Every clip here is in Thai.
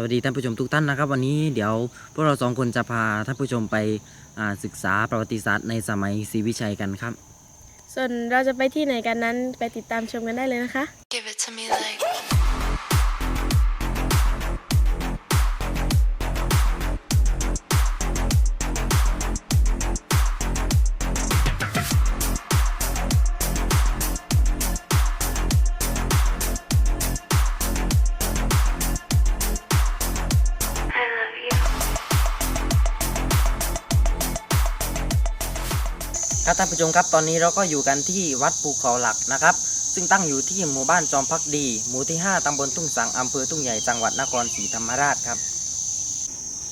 สวัสดีท่านผู้ชมทุกท่านนะครับ วันนี้เดี๋ยวพวกเราสองคนจะพาท่านผู้ชมไปอ่าศึกษาประวัติศาสตร์ในสมัยศรีวิชัยกันครับ ส่วนเราจะไปที่ไหนกันนั้นไปติดตามชมกันได้เลยนะคะ ครับท่านผู้ชมครับตอนนี้เราก็อยู่กันที่วัดภูเขาหลักนะครับ ซึ่งตั้งอยู่ที่หมู่บ้านจอมพักดี หมู่ที่ 5 ตำบลทุ่งสังอำเภอทุ่งใหญ่จังหวัดนครศรีธรรมราชครับ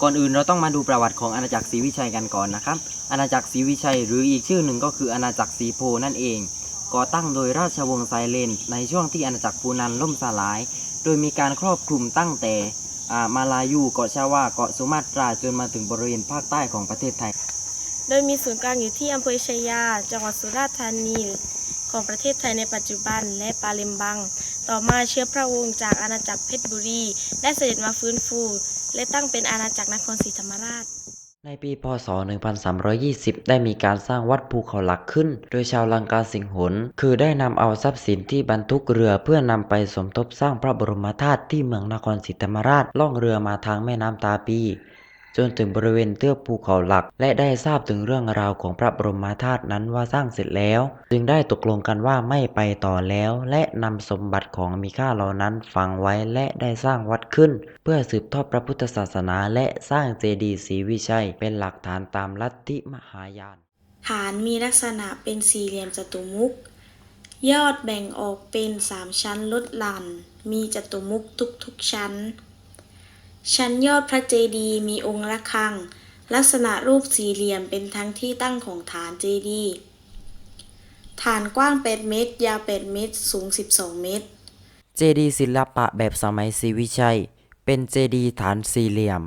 ก่อนอื่นเราต้องมาดูประวัติของอาณาจักรศรีวิชัยกันก่อนนะครับ อาณาจักรศรีวิชัยหรืออีกชื่อหนึ่งก็คืออาณาจักรศรีโพนั่นเอง ก่อตั้งโดยราชวงศ์ไซเลน ในช่วงที่อาณาจักรฟูนันล่มสลาย โดยมีการครอบคลุมตั้งแต่มาลายูเกาะชาวาเกาะสุมาตราจนมาถึงบริเวณภาคใต้ของประเทศไทย โดยมีศูนย์กลางอยู่ที่อำเภอชายา จังหวัดสุราษฎร์ธานี ของประเทศไทยในปัจจุบันและปาเลมบัง ต่อมาเชื้อพระวงศ์จากอาณาจักรเพชรบุรี ได้เสด็จมาฟื้นฟู และตั้งเป็นอาณาจักรนครศรีธรรมราช ในปี พศ 1320 ได้มีการสร้างวัดภูเขาหลักขึ้น โดยชาวลังกาสิงหน คือได้นำเอาทรัพย์สินที่บรรทุกเรือเพื่อนำไปสมทบสร้างพระบรมธาตุที่เมืองนครศรีธรรมราชล่องเรือมาทางแม่น้ำตาปี จนถึงบริเวณเทือกภูเขาหลัก และได้ทราบถึงเรื่องราวของพระบรมธาตุนั้นว่าสร้างเสร็จแล้ว จึงได้ตกลงกันว่าไม่ไปต่อแล้ว และนำสมบัติของมีค่าเหล่านั้นฝังไว้และได้สร้างวัดขึ้น เพื่อสืบทอดพระพุทธศาสนาและสร้างเจดีย์ศรีวิชัย เป็นหลักฐานตามลัทธิมหายาน ฐานมีลักษณะเป็นสี่เหลี่ยมจัตุมุกยอดแบ่งออกเป็นสามชั้นลดหลั่น มีจัตุมุกทุกๆชั้น ชั้นยอดพระเจดีย์มีองค์ระฆัง ลักษณะรูปสี่เหลี่ยมเป็นทั้งที่ตั้งของฐานเจดีย์ฐานกว้าง 8 เมตร ยาว 8 เมตร สูง 12 เมตร เจดีย์ศิลปะแบบสมัยศรีวิชัย เป็นเจดีย์ฐานสี่เหลี่ยม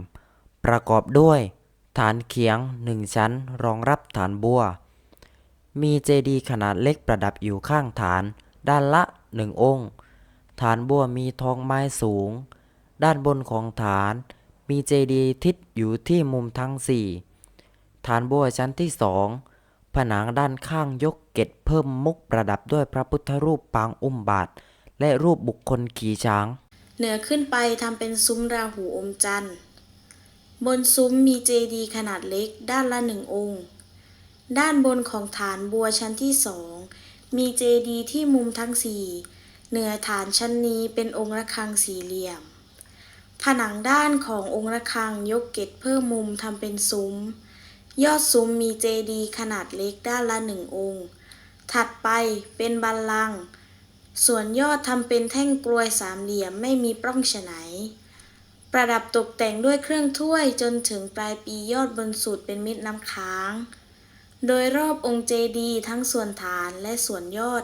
ประกอบด้วย ฐานเขียงหนึ่งชั้นรองรับฐานบัว มีเจดีย์ขนาดเล็กประดับอยู่ข้างฐาน ด้านละหนึ่งองค์ ฐานบัวมีทองไม้สูง ด้านบนของฐาน มีเจดีย์ทิศอยู่ที่มุมทั้งสี่ฐานบัวชั้นที่สองผนังด้านข้างยกเกตเพิ่มมุกประดับด้วยพระพุทธรูปปางอุ้มบาท และรูปบุคคลขี่ช้าง เหนือขึ้นไปทำเป็นซุ้มราหูอมจันทร์ บนซุ้มมีเจดีย์ขนาดเล็กด้านละหนึ่งองค์ ด้านบนของฐานบัวชั้นที่สองมีเจดีย์ที่มุมทั้งสี่เหนือฐานชั้นนี้เป็นองค์ระฆังสี่เหลี่ยม ผนังด้านขององค์ระฆังยกเกตเพิ่มมุมทำเป็นซุ้ม ยอดซุ้มมีเจดีย์ขนาดเล็กด้านละหนึ่งองค์ ถัดไปเป็นบัลลัง ส่วนยอดทำเป็นแท่งกลวยสามเหลี่ยมไม่มีปล้องฉะไหนประดับตกแต่งด้วยเครื่องถ้วยจนถึงปลายปียอดบนสุดเป็นม็ดน้ำค้าง โดยรอบองค์เจดีย์ทั้งส่วนฐานและส่วนยอด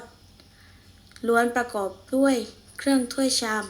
ล้วนประกอบด้วยเครื่องถ้วยชาม